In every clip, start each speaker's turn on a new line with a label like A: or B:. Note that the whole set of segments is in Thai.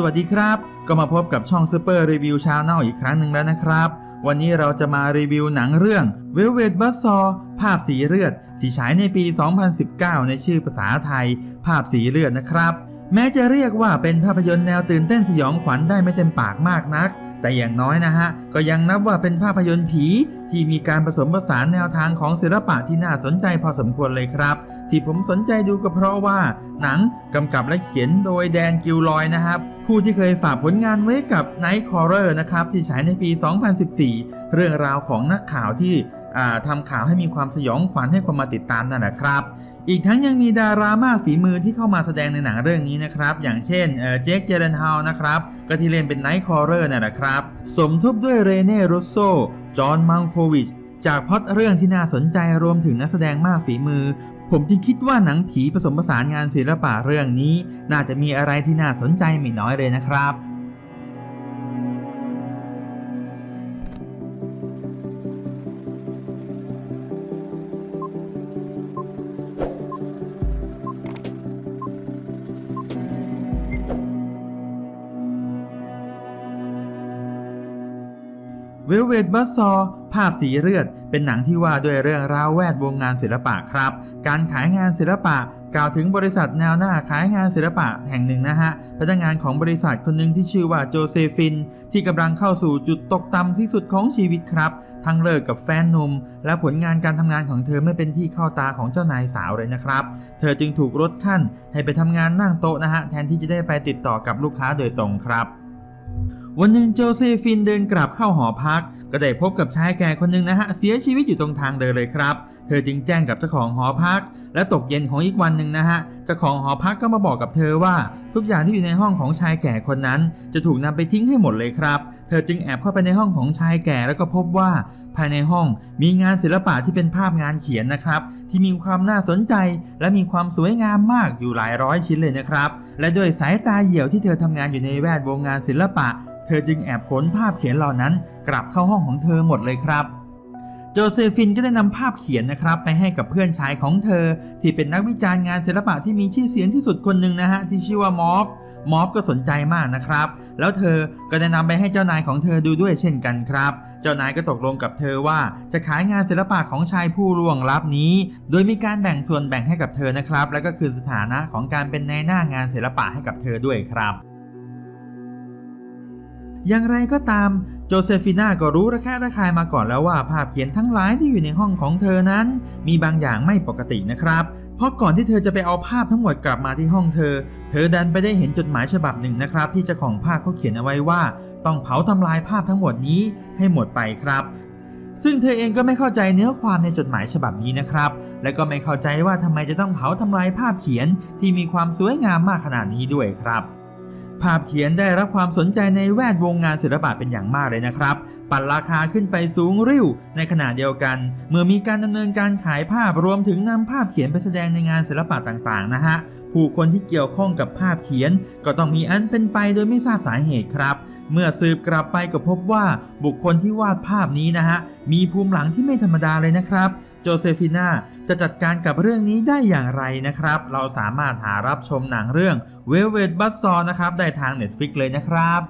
A: สวัสดีครับ ก็มาพบกับช่องซูเปอร์รีวิวชาแนลอีกครั้งหนึ่งแล้วนะครับ วันนี้เราจะมารีวิวหนังเรื่อง Velvet Buzzsaw ภาพสีเลือดที่ฉายในปี 2019 ในชื่อภาษาไทย ภาพสีเลือดนะครับ แม้จะเรียกว่าเป็นภาพยนตร์แนวตื่นเต้นสยองขวัญได้ไม่เต็มปากมากนัก แต่อย่างน้อยนะฮะ ก็ยังนับว่าเป็นภาพยนตร์ผี ที่มีการผสมผสานแนวทางของศิลปะที่น่าสนใจพอสมควรเลยครับ ที่ผมสนใจดูก็เพราะว่า หนังกำกับและเขียนโดยแดนกิลลอยนะครับ ผู้ที่เคยฝากผลงานไว้กับ Night Caller นะครับ ที่ฉายในปี 2014 เรื่องราวของนักข่าวที่ทำข่าวให้มีความสยองขวัญให้คนมาติดตามนั่นแหละครับ อีกทั้งยังมีดารามากฝีมือที่เข้ามาแสดงในหนังเรื่องนี้นะครับ อย่างเช่นเอ่อเจคเจเรนฮาวนะครับ ก็ที่เล่นเป็นไนท์คอร์เรอร์นั่นแหละครับ สมทบด้วยเรเน่รุสโซจอห์นมังโควิช จากพ็อดเรื่องที่น่าสนใจรวมถึงนักแสดงมากฝีมือ ผมจึงคิดว่าหนังผีผสมผสานงานศิลปะเรื่องนี้ น่าจะมีอะไรที่น่าสนใจไม่น้อยเลยนะครับ เวลเวดบัสซอ ภาพสีเลือด เป็นหนังที่ว่าด้วยเรื่องราวแวดวงงานศิลปะครับ การขายงานศิลปะกล่าวถึงบริษัทแนวหน้าขายงานศิลปะแห่งหนึ่งนะฮะ พนักงานของบริษัทคนหนึ่งที่ชื่อว่าโจเซฟิน ที่กำลังเข้าสู่จุดตกต่ำที่สุดของชีวิตครับ ทั้งเลิกกับแฟนหนุ่มและผลงานการทำงานของเธอไม่เป็นที่เข้าตาของเจ้านายสาวเลยนะครับ เธอจึงถูกลดขั้นให้ไปทำงานนั่งโต๊ะนะฮะ แทนที่จะได้ไปติดต่อกับลูกค้าโดยตรงครับ วันหนึ่งโจเซฟินเดินกลับเข้าหอพัก ก็ได้พบกับชายแก่คนหนึ่งนะฮะเสียชีวิตอยู่ตรงทางเดินเลยครับ เธอจึงแจ้งกับเจ้าของหอพัก และตกเย็นของอีกวันหนึ่งนะฮะเจ้าของหอพักก็มาบอกกับเธอว่า ทุกอย่างที่อยู่ในห้องของชายแก่คนนั้น จะถูกนำไปทิ้งให้หมดเลยครับ เธอจึงแอบเข้าไปในห้องของชายแก่แล้วก็พบว่า ภายในห้องมีงานศิลปะที่เป็นภาพงานเขียนนะครับที่มีความน่าสนใจและมีความสวยงามมากอยู่หลายร้อยชิ้นเลยนะครับ และด้วยสายตาเหี่ยวที่เธอทำงานอยู่ในแวดวงงานศิลปะ เธอจึงแอบขนภาพเขียนเหล่านั้นกลับเข้าห้องของเธอหมดเลยครับ โจเซฟินก็ได้นำภาพเขียนนะครับไปให้กับเพื่อนชายของเธอ ที่เป็นนักวิจารณ์งานศิลปะที่มีชื่อเสียงที่สุดคนหนึ่งนะฮะที่ชื่อว่ามอฟมอฟก็สนใจมากนะครับ แล้วเธอก็ได้นำไปให้เจ้านายของเธอดูด้วยเช่นกันครับ เจ้านายก็ตกลงกับเธอว่าจะขายงานศิลปะของชายผู้ล่วงลับนี้ โดยมีการแบ่งส่วนแบ่งให้กับเธอนะครับ แล้วก็คืนสถานะของการเป็นนายหน้างานศิลปะให้กับเธอด้วยครับ อย่างไรก็ตามโจเซฟิน่าก็รู้ระแคะระคายมาก่อนแล้วว่าภาพเขียนทั้งหลายที่อยู่ในห้องของเธอนั้น มีบางอย่างไม่ปกตินะครับ เพราะก่อนที่เธอจะไปเอาภาพทั้งหมดกลับมาที่ห้องเธอ เธอดันไปได้เห็นจดหมายฉบับหนึ่งนะครับ ที่เจ้าของภาพเขาเขียนเอาไว้ว่า ต้องเผาทำลายภาพทั้งหมดนี้ให้หมดไปครับซึ่งเธอเองก็ไม่เข้าใจเนื้อความในจดหมายฉบับนี้นะครับ และก็ไม่เข้าใจว่าทำไมจะต้องเผาทำลายภาพเขียนที่มีความสวยงามมากขนาดนี้ด้วยครับ ภาพเขียนได้รับความสนใจในแวดวงงานศิลปะเป็นอย่างมากเลยนะครับ ปั่นราคาขึ้นไปสูงริ้ว ในขณะเดียวกัน เมื่อมีการดำเนินการขายภาพรวมถึงนำภาพเขียนไปแสดงในงานศิลปะต่างๆ นะฮะ ผู้คนที่เกี่ยวข้องกับภาพเขียน ก็ต้องมีอันเป็นไปโดยไม่ทราบสาเหตุครับ เมื่อสืบกลับไปก็พบว่าบุคคลที่วาดภาพนี้นะฮะมีภูมิหลังที่ไม่ธรรมดาเลยนะครับ โจเซฟิน่าจะจัดการกับเรื่องนี้ได้อย่างไรนะครับ เราสามารถหารับชมหนังเรื่อง Velvet Buzzsaw นะครับ ได้ทาง Netflix เลยนะครับ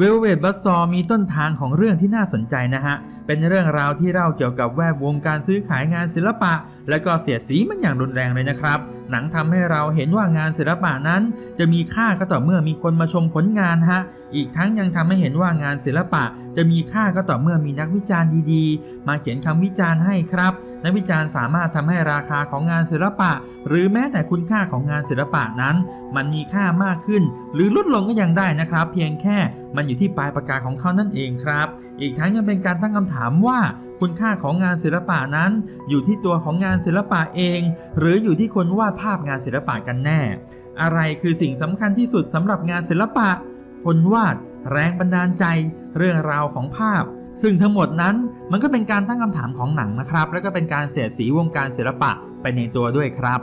A: Velvet Buzzsaw มีต้นทางของเรื่องที่น่าสนใจนะฮะ เป็นเรื่องราวที่เล่าเกี่ยวกับแวดวงการซื้อขายงานศิลปะ และก็เสียสีมันอย่างรุนแรงเลยนะครับ หนังทำให้เราเห็นว่างานศิลปะนั้น จะมีค่าก็ต่อเมื่อมีคนมาชมผลงานฮะ อีกทั้งยังทำให้เห็นว่างานศิลปะ จะมีค่าก็ต่อเมื่อมีนักวิจารณ์ดีๆ มาเขียนคำวิจารณ์ให้ครับ นักวิจารณ์สามารถทำให้ราคาของงานศิลปะ หรือแม้แต่คุณค่าของงานศิลปะนั้น มันมีค่ามากขึ้น หรือลดลงก็ยังได้นะครับ เพียงแค่มันอยู่ที่ปลายปากกาของเขานั่นเองครับ อีกทั้งยังเป็นการตั้งคำถามว่าคุณค่าของงานศิลปะนั้น อยู่ที่ตัวของงานศิลปะเอง หรืออยู่ที่คนวาดภาพงานศิลปะกันแน่ อะไรคือสิ่งสำคัญที่สุดสำหรับงานศิลปะ คนวาด แรงบันดาลใจ เรื่องราวของภาพ ซึ่งทั้งหมดนั้นมันก็เป็นการตั้งคำถามของหนังนะครับ แล้วก็เป็นการเสียดสีวงการศิลปะไปในตัวด้วยครับ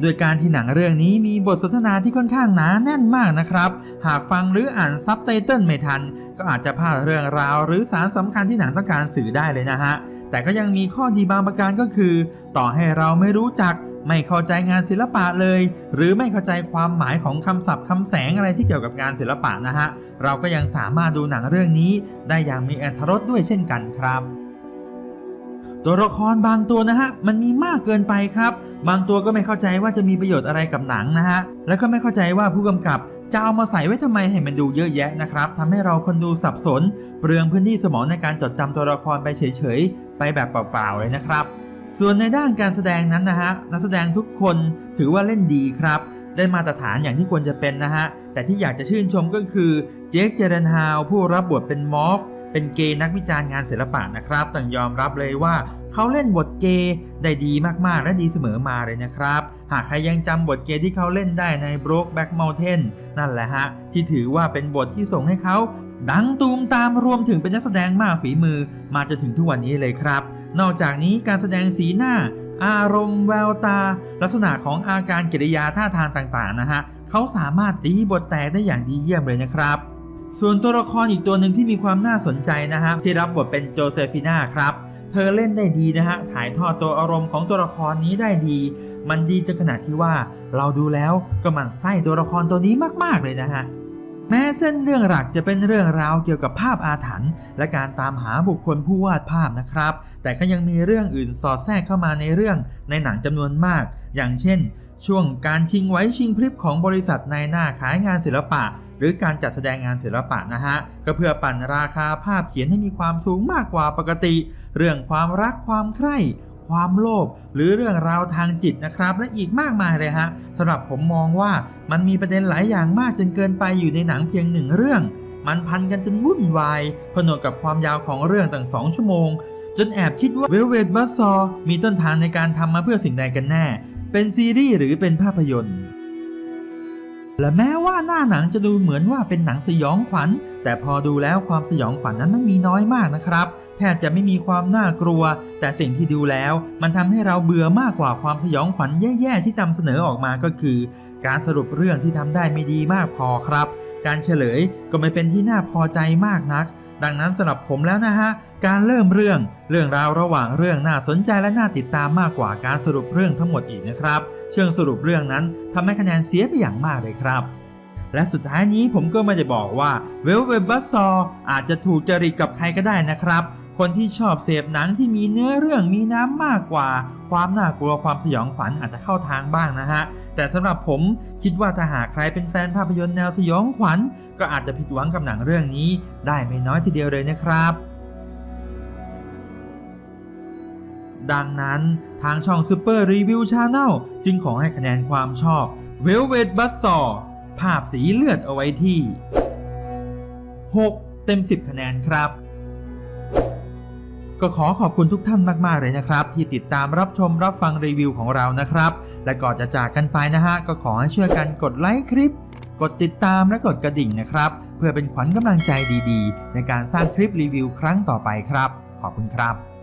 A: โดยการที่หนังเรื่องนี้มีบทสนทนาที่ค่อนข้างหนาแน่นมากนะครับ หากฟังหรืออ่านซับไตเติลไม่ทัน ก็อาจจะพลาดเรื่องราว หรือสารสำคัญที่หนังต้องการสื่อได้เลยนะฮะ แต่ก็ยังมีข้อดีบางประการก็คือ ต่อให้เราไม่รู้จัก ไม่เข้าใจงานศิลปะเลย หรือไม่เข้าใจความหมายของคำศัพท์คำแสงอะไรที่เกี่ยวกับงานศิลปะนะฮะ เราก็ยังสามารถดูหนังเรื่องนี้ ได้อย่างมีอรรถรสด้วยเช่นกันครับ ตัวละครบางตัวนะฮะมันมีมากเกินไปครับ บางตัวก็ไม่เข้าใจว่าจะมีประโยชน์อะไรกับหนังนะฮะ แล้วก็ไม่เข้าใจว่าผู้กำกับจะเอามาใส่ไว้ทำไมให้มันดูเยอะแยะนะครับทำให้เราคนดูสับสน เปลืองพื้นที่สมองในการจดจำตัวละครไปเฉยๆ ไปแบบเปล่าๆเลยนะครับ ส่วนในด้านการแสดงนั้นนะฮะนักแสดงทุกคนถือว่าเล่นดีครับ ได้มาตรฐานอย่างที่ควรจะเป็นนะฮะ แต่ที่อยากจะชื่นชมก็คือเจคเจเรนฮาวผู้รับบทเป็นมอฟเป็นเกย์นักวิจารณ์งานศิลปะนะครับต้องยอมรับเลยว่าเขาเล่นบทเกย์ได้ดีมากๆ และดีเสมอมาเลยนะครับ หากใครยังจำบทเกย์ที่เขาเล่นได้ใน Brokeback Mountain นั่นแหละฮะ ที่ถือว่าเป็นบทที่ส่งให้เขา ดังตูมตามรวมถึงเป็นนักแสดงมากฝีมือมาจนถึงทุกวันนี้เลยครับ นอกจากนี้การแสดงสีหน้า อารมณ์แววตา ลักษณะของอาการกิริยาท่าทางต่างๆนะฮะเขาสามารถตีบทแตกได้อย่างดีเยี่ยมเลยนะครับ ส่วนตัวละครอีกตัวหนึ่งที่มีความน่าสนใจนะฮะที่รับบทเป็นโจเซฟิน่าครับเธอเล่นได้ดีนะฮะ ถ่ายทอดตัวอารมณ์ของตัวละครนี้ได้ดี มันดีจนขนาดที่ว่าเราดูแล้วก็มันไส้ตัวละครตัวนี้มากๆเลยนะฮะ แม้เส้นเรื่องหลักจะเป็นเรื่องราวเกี่ยวกับภาพอาถรรพ์และการตามหาบุคคลผู้วาดภาพนะครับ แต่ก็ยังมีเรื่องอื่นสอดแทรกเข้ามาในเรื่องในหนังจำนวนมาก อย่างเช่น ช่วงการชิงไหว้ชิงพริบของบริษัทนายหน้าขายงานศิลปะ หรือการจัดแสดงงานศิลปะนะฮะ ก็เพื่อปั่นราคาภาพเขียนให้มีความสูงมากกว่าปกติ เรื่องความรักความใคร่ ความโลภหรือเรื่องราวทางจิตนะครับ และอีกมากมายเลยฮะสำหรับผมมองว่ามันมีประเด็นหลายอย่างมากจนเกินไปอยู่ในหนังเพียงหนึ่งเรื่อง มันพันกันจนวุ่นวายผนวกกับความยาวของเรื่องตั้งสองชั่วโมง จนแอบคิดว่า Velvet Buzzsaw มีต้นทางในการทำมาเพื่อสิ่งใดกันแน่ เป็นซีรีส์หรือเป็นภาพยนตร์และแม้ว่าหน้าหนังจะดูเหมือนว่าเป็นหนังสยองขวัญ แต่พอดูแล้วความสยองขวัญนั้นมันมีน้อยมากนะครับ แทบจะไม่มีความน่ากลัว แต่สิ่งที่ดูแล้ว มันทำให้เราเบื่อมากกว่าความสยองขวัญแย่ๆที่นำเสนอออกมาก็คือ การสรุปเรื่องที่ทำได้ไม่ดีมากพอครับ การเฉลยก็ไม่เป็นที่น่าพอใจมากนัก ดังนั้นสำหรับผมแล้วนะฮะ การเริ่มเรื่อง เรื่องราวระหว่างเรื่องน่าสนใจและน่าติดตามมากกว่าการสรุปเรื่องทั้งหมดอีกนะครับ เชิงสรุปเรื่องนั้นทำให้คะแนนเสียไปอย่างมากเลยครับและสุดท้ายนี้ผมก็ไม่ได้บอกว่าเวลเวบ u สซออาจจะถูกจริตกับใครก็ได้นะครับ คนที่ชอบเสพหนังที่มีเนื้อเรื่องมีน้ำมากกว่า ความน่ากลัวความสยองขวัญอาจจะเข้าทางบ้างนะฮะ แต่สำหรับผมคิดว่าถ้าหากใครเป็นแฟนภาพยนตร์แนวสยองขวัญ ก็อาจจะผิดหวังกับหนังเรื่องนี้ ได้ไม่น้อยทีเดียวเลยนะครับดังนั้นทางช่อง Super Review Channel จึงขอให้คะแนนความชอบ Velvet Buzzsaw ภาพสีเลือดเอาไว้ที่ 6 เต็ม 10 คะแนนครับ ก็ขอขอบคุณทุกท่านมากๆเลยนะครับ ที่ติดตามรับชมรับฟังรีวิวของเรานะครับ และก่อนจะจากกันไปนะฮะ ก็ขอให้ช่วยกันกดไลค์คลิป กดติดตามและกดกระดิ่งนะครับ เพื่อเป็นขวัญกำลังใจดีๆ ในการสร้างคลิปรีวิวครั้งต่อไปครับ ขอบคุณครับ